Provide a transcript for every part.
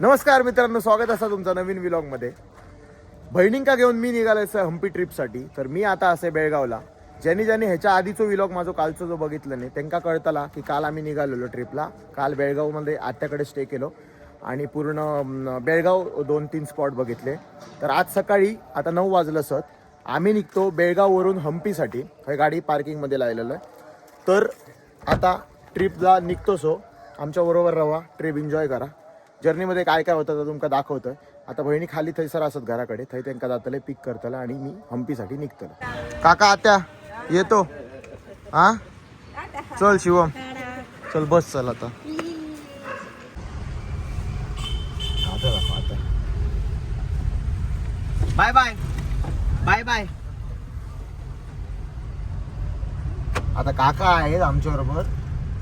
नमस्कार मित्रांनो स्वागत असा तुमचं नवीन व्लॉगमध्ये. बहिणींका घेऊन मी निघालायचं हम्पी ट्रिपसाठी. तर मी आता असे बेळगावला. ज्यांनी ज्यांनी ह्याच्या आधीचो विलॉग माझा कालचा जो बघितलं नाही त्यांना कळतला की काल आम्ही निघालेलो ट्रिपला. काल बेळगावमध्ये आत्याकडे स्टे केलो. आणि पूर्ण बेळगाव दोन तीन स्पॉट बघितले. तर आज सकाळी आता नऊ वाजलं सत आम्ही निघतो बेळगाववरून हम्पीसाठी. हे गाडी पार्किंगमध्ये लावलेलं आहे. तर आता ट्रिपला निघतो सो आमच्याबरोबर राहा ट्रिप एन्जॉय करा. जर्नीमध्ये काय काय होतं तर तुमका दाखवतोय. आता बहिणी खाली थंयसर असत घराकडे थंय त्यांना जातले पिक करतलं आणि मी हम्पीसाठी निघतलं. काका आत्या येतो. हा? चल शिवम. चल बस चल आता. Bye bye. Bye bye. आता काका आहेत आमच्या बरोबर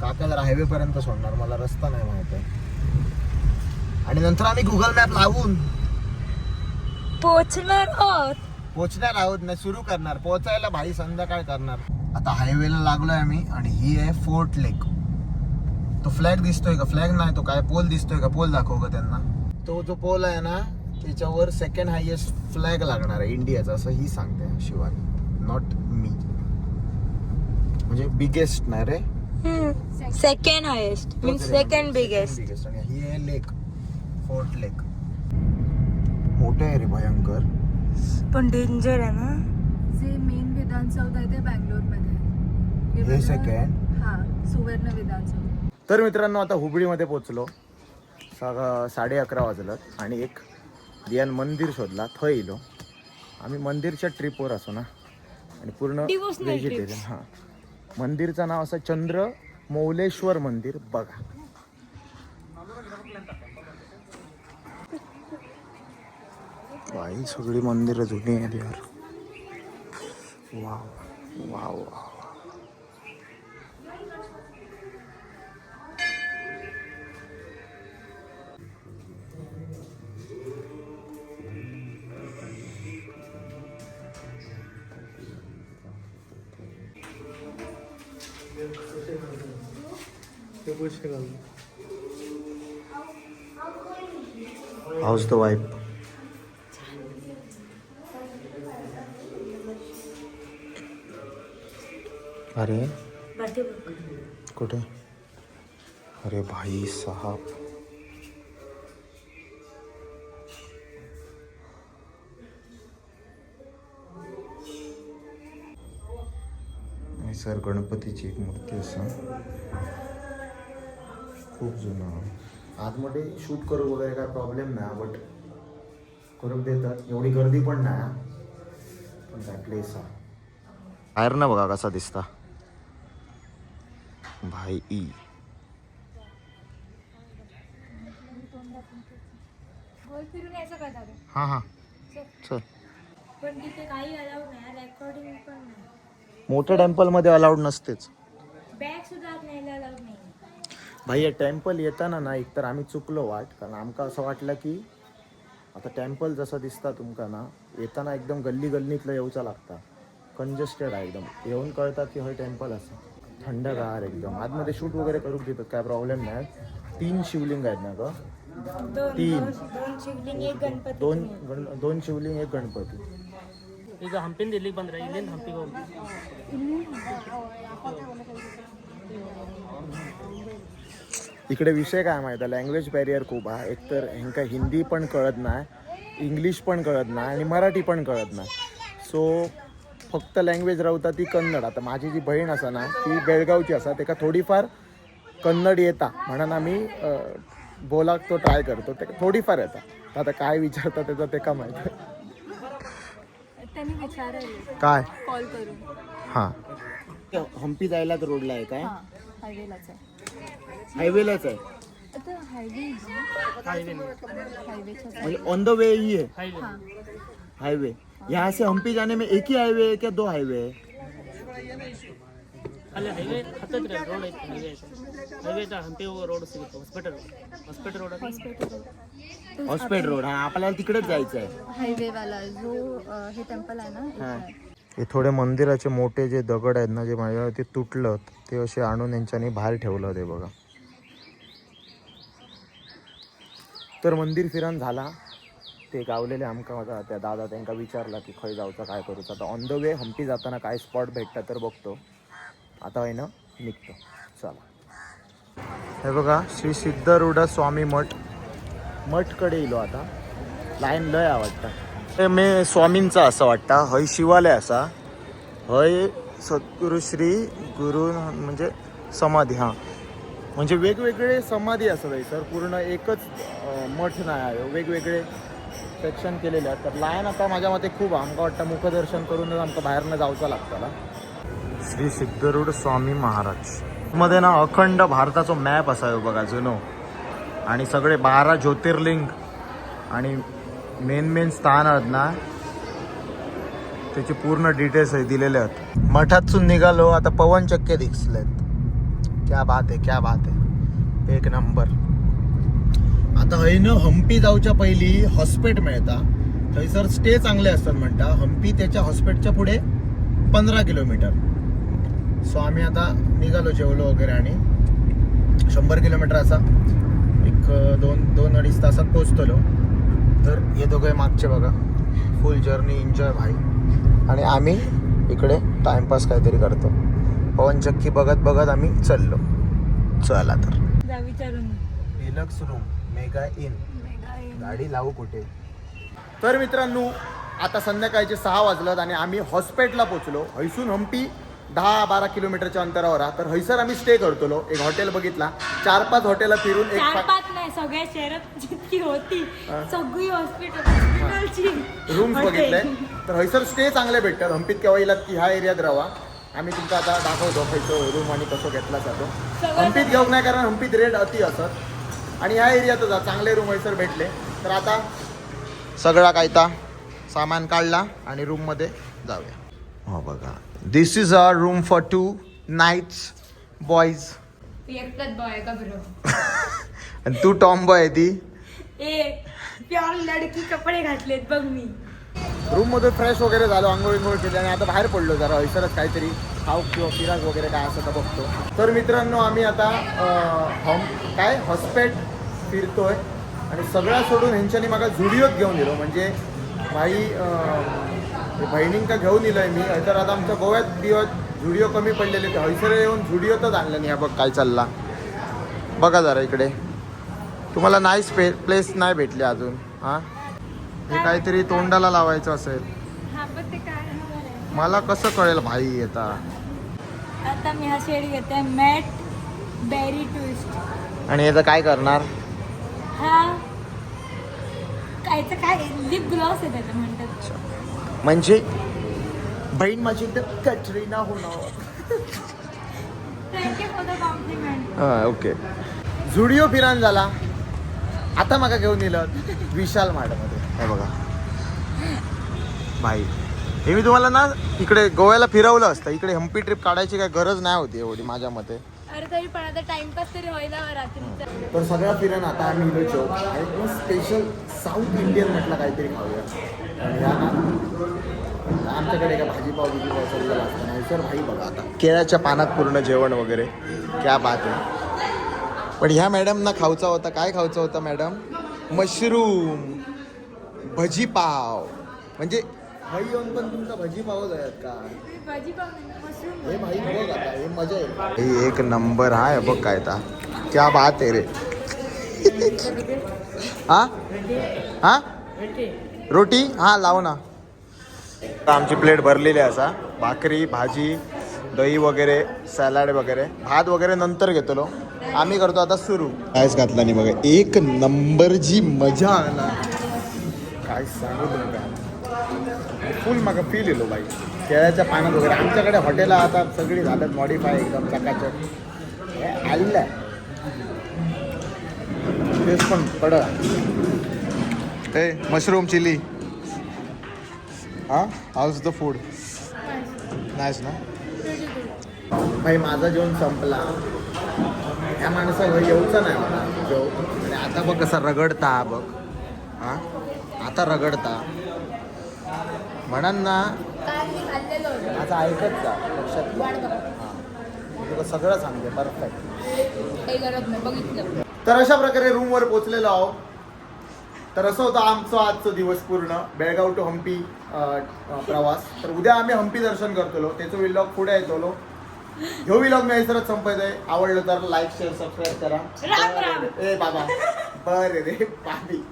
काका जर हायवे पर्यंत सोडणार मला रस्ता नाही माहीत आहे. आणि नंतर आम्ही गुगल मॅप लावून पोचणार आहोत. पोहोचणार आहोत नाही सुरू करणार. पोहोचायला भाई संध्याकाळ करणार. आता हायवेला लागलोय आम्ही आणि ही आहे फोर्ट लेक तो फ्लॅग दिसतोय का? फ्लॅग नाही तो काय पोल दिसतोय का? पोल दाखव का त्यांना. तो जो पोल आहे ना त्याच्यावर सेकंड हायएस्ट फ्लॅग लागणार आहे इंडियाचा असं ही सांगते शिवानी. नॉट मी म्हणजे बिगेस्ट नाही रे. Second highest means second biggest biggest आणि ही आहे लेक फोर्ट लेक. मोठे आहे रे भयंकर. पण डेंजर आहे ना? जे मेन विधानसौध आहे ते बँगलोरमध्ये हे सेकंड हा सुवर्ण विधानसौध. तर मित्रांनो आता हुबळीमध्ये पोचलो सगळं साडे अकरा वाजलं आणि एक दियान मंदिर शोधला. थंय येलो आम्ही मंदिरच्या ट्रिपवर असो ना? आणि पूर्ण व्हेजिटेरियन हां. मंदिरचं नाव असं चंद्र मौलेश्वर मंदिर. बघा. भाई सगळी मंदिरं जुनी आहेत यार wow wow wow How's the vibe? अरे? कुठे? अरे भाई साहब। सर गणपतीची एक मूर्ती असं. खूप जुनं. आतमध्ये शूट करू वगैरे काय प्रॉब्लेम नाही बट करून देतात. एवढी गर्दी पण नाही. पण काय प्लेस हा बाहेर ना बघा कसा दिसता. भाई ई। हां हां. चल. पण तिथे काही अलाउड नाही रेकॉर्डिंग पण नाही. मोठ्या टेम्पलमध्ये अलाउड नसतेच. बॅग सुद्धा आत न्यायला अलाउड नाही. भाई या टेम्पल येताना ना एकतर आम्ही चुकलो वाट कारण आमका असं वाटलं की आता टेम्पल जसं दिसता तुमका ना येताना एकदम गल्ली गल्लीतलं येऊचा लागता. कंजेस्टेड आहे एकदम. येऊन कळतात की हय टेम्पल असं. थंडगार एकदम आतमध्ये शूट वगैरे करू देतात काय प्रॉब्लेम नाही तीन शिवलिंग आहेत ना ग दोन तीन. दोन दोन शिवलिंग एक गणपती दोन गण दोन शिवलिंग एक गणपती ಈಗ ಹಂಪಿಂದ ಇಲ್ಲಿಗೆ ಬಂದ್ರೆ ಇಲ್ಲಿಂದ ಹಂಪಿಗೆ ಹೋಗಿ इकडे विषय काय माहिती आहे लँग्वेज बॅरियर खूप आहे एकतर ह्यांका हिंदी पण कळत नाही इंग्लिश पण कळत नाही आणि मराठी पण कळत नाही सो फक्त लँग्वेज रावता ती कन्नड. आता माझी जी बहीण असा ना ती बेळगावची असा तेका थोडीफार कन्नड येता. म्हणून आम्ही बोलाक तो ट्राय करतो. ते थोडीफार येता. तर आता काय विचारता त्याचं ते का माहिती त्यांनी विचारले. काय? हां. हम्पी जायला तर रोडला आहे काय? हा हायवेलाच आहे. हायवेलाच आहे? आता हायवे म्हणजे ऑन द वे ही है हाईवे हा. हाईवे यहाँ से हम्पी जाने में एक ही हाईवे है क्या दो हाईवे है ಅಲ್ಲಿ ಹೈವೇ ಹತ್ತತ್ರ ರೋಡ್ ಐತೆ ಹೈವೇ ಐತೆ ಹೈವೇ ಹಂಪಿ ಹೋಗೋ ರೋಡ್ ಸಿಗುತ್ತೆ hospital hospital road hospital Hospet road हा आपल्याला तिकडेच जायचं आहे हायवेवाला जो अ, हे टेम्पल आहे ना इथे हा. आहे. हे थोडे मंदिराचे मोठे जे दगड आहेत ना जे माझ्या ते तुटलं ते असे आणून यांच्यानी बाहेर ठेवलं ते बघा तर मंदिर फिरण झाला ते गावलेले आमका त्या दादा त्यांका विचारला की खंय जाऊचा काय करूचं. आता ऑन द वे हम्पी जाताना काय स्पॉट भेटता तर बघतो. आता आहे ना निघतो. चला. हे बघा श्री सिद्धरूढ स्वामी मठ. मठकडे येलो आता. लाईन लय आवडता. हे मे स्वामींचा असं वाटता हय शिवालय असा. हय सद्गुरु श्री गुरु म्हणजे समाधी हां. म्हणजे वेगवेगळे समाधी असं सर पूर्ण एकच मठ नाही आहे. वेगवेगळे सेक्शन केलेले आहेत. तर लायन आता माझ्या मते खूप आमका वाटतं मुखदर्शन करूनच आमचं बाहेरनं जाऊचं लागतं श्री सिद्धरूड स्वामी महाराज. मध्ये ना अखंड भारताचा मॅप असायो बघा जुनो. आणि सगळे बारा ज्योतिर्लिंग आणि मेन मेन स्थान आहेत ना त्याचे पूर्ण डिटेल्स आहे दिलेले आहेत. मठातून निघालो आता पवन चक्के दिसलेत. क्या बात आहे क्या बात आहे. एक नंबर आता हयन हम्पी जाऊच्या पहिली हॉस्पेट मिळता. थंयसर स्टे चांगले असतात म्हणता. हम्पी त्याच्या हॉस्पेटच्या पुढे पंधरा किलोमीटर. सो आम्ही आता निघालो जेवलो वगैरे आणि शंभर किलोमीटर असा. एक दोन दोन अडीच तासात पोचतलो तर हे दोघे मागचे बघा. फुल जर्नी एन्जॉय भाई. आणि आम्ही इकडे टाइमपास काहीतरी करतो. पवन चक्की बघत बघत आम्ही चाललो. चला तर. जा विचारून. Deluxe room Mega Inn. गाडी लावू कुठे? तर मित्रांनो आता संध्याकाळचे सहा वाजलं आणि आम्ही हॉस्पिटलला पोचलो हैसून हम्पी दहा बारा किलोमीटरच्या अंतरावर आहे तर हैसर आम्ही स्टे करतलो. एक हॉटेल बघितला. चार पाच हॉटेल फिरून एक पाच नाही सगळ्या शहरात जितकी होती सगळी हॉस्पिटल रूम्स बघितले. तर हैसर स्टे चांगले भेटतात. हम्पीत केव्हा येलात की ह्या एरियात राहा आम्ही तुमचा आता दाखवतो खयचो रूम आणि कसं घेतला जातो. हम्पीत घेऊक नाही कारण हम्पीत रेट अति असत. आणि ह्या एरियातच चांगले रूम हैसर भेटले. तर आता सगळा कायता सामान काढला आणि रूममध्ये जाऊया. हो बघा this is a room for two nights boys एकटाच बॉय का बरं? आणि तू टॉम बॉय आहे ती. ए प्युअर लडकी कपडे घातलेत बघ मी. रूममध्ये फ्रेश वगैरे झालो आंघोळ विंघोळ केली आणि आता बाहेर पडलो जरा हैसरच काहीतरी. खाऊ किंवा फिराक वगैरे काय असं तर बघतो. तर मित्रांनो आम्ही आता हॉम काय हॉस्पेट फिरतोय. आणि सगळं सोडून ह्यांच्यानी मला झुडिओत घेऊन दिलो. म्हणजे भाई बहिणींका घेऊन दिलोय मी. तर आता आमच्या गोव्यात दिवस झुडिओ कमी पडलेले ते हैसर येऊन झुडिओतच आणलं नाही. हा बघ काय चालला. बघा जरा इकडे. तुम्हाला पे प्लेस नाही भेटले अजून. हां? हे काहीतरी तोंडाला लावायचं असेल हा पण ते काय हवं आहे. मला कसं कळेल भाई येता आता मी हा शेड घेते मॅट बेरी ट्विस्ट. आणि याचं काय करणार? हा कायचं काय लिप ग्लॉस आहे त्याचं म्हणतात. म्हणजे? बहीण माझी एकदम कटरीना होणार. Thank you for the compliment okay Zudio फिरान झाला. आता माका घेऊन दिलं विशाल मार्टमध्ये हे बघा. भाई हे मी तुम्हाला ना इकडे गोव्याला फिरवलं असतं. इकडे हम्पी ट्रिप काढायची काय गरज नाही होती एवढी माझ्या मते. अरे तरी पण आता टाइमपास तरी व्हायला रात्रीचा. तर सगळ्या फिरण आता आम्ही इलो चौक आणि मग स्पेशल साऊथ इंडियन म्हटलं काहीतरी खाऊया. ना आमच्याकडे का भाजीपाव बिजीपाव सगळं असतं. नाही सर भाई बघा आता. केळ्याच्या पानात पूर्ण जेवण वगैरे. क्या बात आहे. पण ह्या मॅडमना खाऊचा होता. काय खाऊचा होता मॅडम मशरूम भजीपाव. म्हणजे भाई येऊन पण तुमचा भजीपावच आहेत का? भाजी मशरूम हे भाई बघ आता? हे मजा येईल. हे एक नंबर हा आहे बघ काय ता क्या बात आहे रे. हा? हा? रोटी? हा लाव ना. आमची प्लेट भरलेली असा. भाकरी भाजी दही वगैरे सॅलड वगैरे. भात वगैरे नंतर घेतलो. आम्ही करतो आता सुरू. कायच घातला नाही बघा एक नंबरची मजा आला. काय सांगू तुला फुल मागा फील येलो बाई. केळ्याच्या पाण्यात वगैरे. आमच्याकडे हॉटेला आता सगळी झाल्यात मॉडीफाय एकदम चकाचक हे आलं. तेच पण पड हे मशरूम चिली हा? हाऊस द फूड नाहीस ना भाई माझा जेवण संपला. ह्या माणसाला येऊचा नाही मला जेव. आणि आता बघ कसा रगडता बघ. हा? आता रगडता. म्हणन ना माझं ऐकत जा लक्षात हा. तुला सगळं सांगते परफेक्ट काही गरज नाही बघितलं. तर अशा प्रकारे रूमवर पोचलेलो आहो तर असं होतं आमचं आजचं दिवस पूर्ण. बेळगाव टू हम्पी प्रवास. तर उद्या आम्ही हम्पी दर्शन करतलो. त्याचं विलॉग पुढे येतलो ह्यो विलॉग मी हैसरच संपत आहे आवडलं तर लाईक शेअर सबस्क्राईब करा. ए बाबा. बरे रे पाणी